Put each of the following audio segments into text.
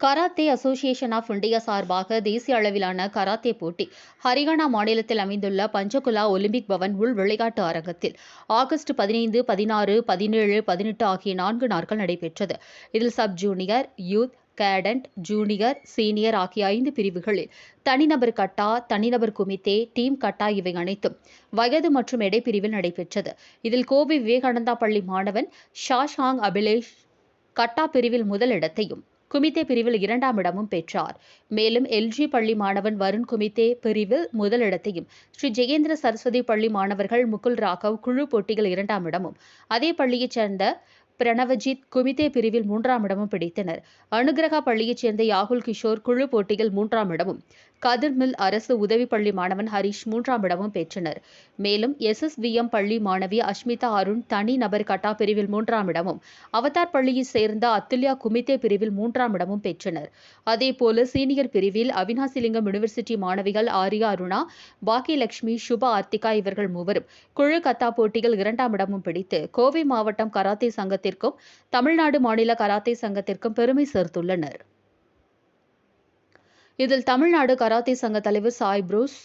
Karate association of India சார்பாக தேசிய அளவிலான கராத்தே போட்டி ஹரியானா மாநிலத்தில் அமைந்துள்ள பஞ்சகுலா ஒலிம்பிக் பவன் உள் விளையாட்டு அரங்கத்தில். ஆகஸ்ட் பதினைந்து பதினாறு பதினேழு பதினெட்டு ஆகிய நான்கு நாட்கள் நடைபெற்றது. இதில் sub junior youth cadet junior senior ஆகிய ஐந்து பிரிவுகளில் தனிநபர் கட்டா தனிநபர் குமித்தே டீம் கட்டா இவை அனைத்தும் வயது மற்றும் எடை பிரிவில் நடைபெற்றது. இதில் கோபி விவேகானந்தா பள்ளி மாணவன் ஷாஷாங் அபிலேஷ் கட்டா பிரிவில் முதலிடத்தையும் குமித்தே பிரிவில் இரண்டாம் இடமும் பெற்றார். மேலும் எல்ஜி பள்ளி மாணவன் வருண் குமித்தே பிரிவில் முதலிடத்தையும் ஸ்ரீ ஜெயேந்திர சரஸ்வதி பள்ளி மாணவர்கள் முகுல் ராகவ் குழு போட்டியில் இரண்டாம் இடமும். அதே பள்ளியைச் சேர்ந்த பிரணவஜித் குமித்தே பிரிவில் மூன்றாம் இடமும் பிடித்தனர். அனுகிரகா பள்ளியைச் சேர்ந்த யாகுல் கிஷோர் குழு போட்டியில் மூன்றாம் இடமும். கதிர்மில் அரசு உதவி பள்ளி மாணவன் ஹரிஷ் மூன்றாம் இடமும் பெற்றனர். மேலும் எஸ்எஸ்விஎம் பள்ளி மாணவி அஷ்மிதா அருண் தனி நபர் கட்டா பிரிவில் மூன்றாம் இடமும். அவதார் பள்ளியைச் சேர்ந்த அத்துல்யா குமித்தே பிரிவில் மூன்றாம் இடமும் பெற்றனர். அதேபோல சீனியர் பிரிவில் அவினாசிலிங்கம் யூனிவர்சிட்டி மாணவிகள் ஆரியா அருணா பாக்கியலட்சுமி சுபா ஆர்த்திகா இவர்கள் மூவரும் குழு கத்தா போட்டியில் இரண்டாம் இடமும் பிடித்து கோவை மாவட்டம் கராத்தே சங்கத்தில் சங்கத்திற்கும் தமிழ்நாடு மாநில கராத்தே சங்கத்திற்கும் பெருமை சேர்த்துள்ளனர். இதில் தமிழ்நாடு கராத்தே சங்க தலைவர் சாய் புரூஸ்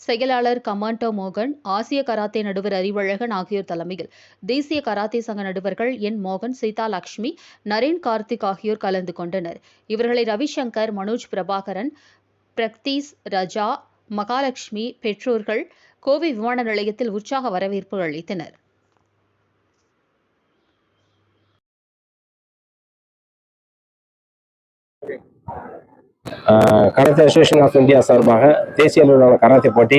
செயலாளர் கமாண்டோ மோகன் ஆசிய கராத்தே நடுவர் அறிவழகன் ஆகியோர் தலைமையில் தேசிய கராத்தே சங்க நடுவர்கள் என் மோகன் சீதா லக்ஷ்மி நரேன் கார்த்திக் ஆகியோர் கலந்து கொண்டனர். இவர்களை ரவிசங்கர் மனோஜ் பிரபாகரன் பிரக்தீஸ் ரஜா மகாலட்சுமி பெற்றோர்கள் கோவை விமான நிலையத்தில் உற்சாக வரவேற்பு அளித்தனர். கராத்தே அசோசியேஷன் ஆஃப் இந்தியா சார்பாக தேசிய அளவிலான கராத்தே போட்டி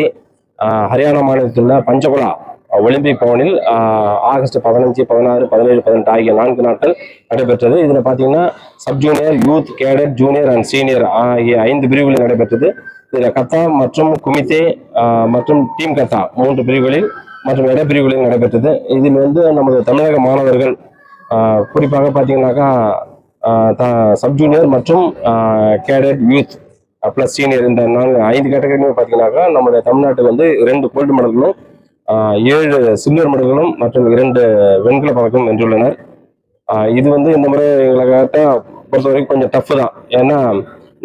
ஹரியானா மாநிலத்தில் உள்ள பஞ்சகுலா ஒலிம்பிக் பவனில் ஆகஸ்ட் பதினஞ்சு பதினாறு பதினேழு பதினெட்டு ஆகிய நான்கு நாட்கள் நடைபெற்றது. இதில் பார்த்தீங்கன்னா sub junior youth cadet junior and senior ஆகிய ஐந்து பிரிவுகளில் நடைபெற்றது. இதில் கத்தா மற்றும் குமித்தே மற்றும் டீம் கத்தா மூன்று பிரிவுகளில் மற்றும் இட பிரிவுகளில் நடைபெற்றது. இதில் வந்து நமது தமிழக மாணவர்கள் குறிப்பாக பார்த்தீங்கன்னாக்கா சப் ஜூனியர் மற்றும் கேடட் யூத். ப்ளஸ் சீனியர் இந்த நாலு ஐந்து கேட்டகரியுமே பார்த்தீங்கன்னாக்கா நம்முடைய தமிழ்நாட்டில் வந்து இரண்டு கோல்டு மெடல்களும் ஏழு சில்வர் மெடல்களும் மற்றும் இரண்டு வெண்கல பதக்கம் வென்றுள்ளனர். இது வந்து இந்த முறை எங்களை பொறுத்த வரைக்கும் கொஞ்சம் டஃப் தான். ஏன்னா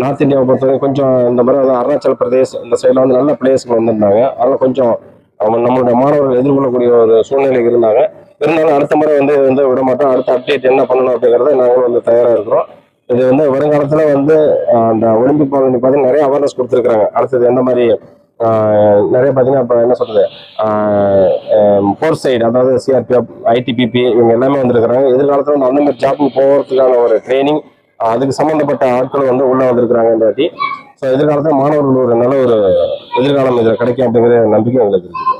நார்த் இந்தியாவை பொறுத்த வரைக்கும் கொஞ்சம் இந்த மாதிரி அருணாச்சல அருணாச்சல் பிரதேஷ் இந்த சைடில் வந்து நல்ல பிளேயர்ஸ்கள் வந்திருந்தாங்க. அதனால் கொஞ்சம் நம்மளுடைய மாணவர்கள் எதிர்கொள்ளக்கூடிய ஒரு சூழ்நிலை இருந்தாங்க. இருந்தாலும் அடுத்த முறை வந்து வந்து விட மாட்டோம். அடுத்த அப்டேட் என்ன பண்ணணும் அப்படிங்கிறத நாங்களும் வந்து தயாராக இருக்கிறோம். இது வந்து வருங்காலத்தில் வந்து அந்த ஒலிம்பிக் பாலனி பார்த்தீங்கன்னா நிறைய அவேர்னஸ் கொடுத்துருக்குறாங்க. அடுத்தது எந்த மாதிரி நிறைய பார்த்தீங்கன்னா இப்போ என்ன சொல்றது ஃபோர் சைடு அதாவது சிஆர்பிஎஃப் ஐடிபிபி இவங்க எல்லாமே வந்திருக்கிறாங்க. எதிர்காலத்தில் வந்து அந்த மாதிரி ஜாப்புக்கு போகிறதுக்கான ஒரு ட்ரைனிங் அதுக்கு சம்மந்தப்பட்ட ஆட்கள் வந்து உள்ளே வந்திருக்கிறாங்க இந்த வாட்டி. ஸோ எதிர்காலத்தில் மாணவர்கள் ஒரு நல்ல ஒரு எதிர்காலம் இதில் கிடைக்கும் அப்படிங்கிற நம்பிக்கை எங்களுக்கு இருக்குது.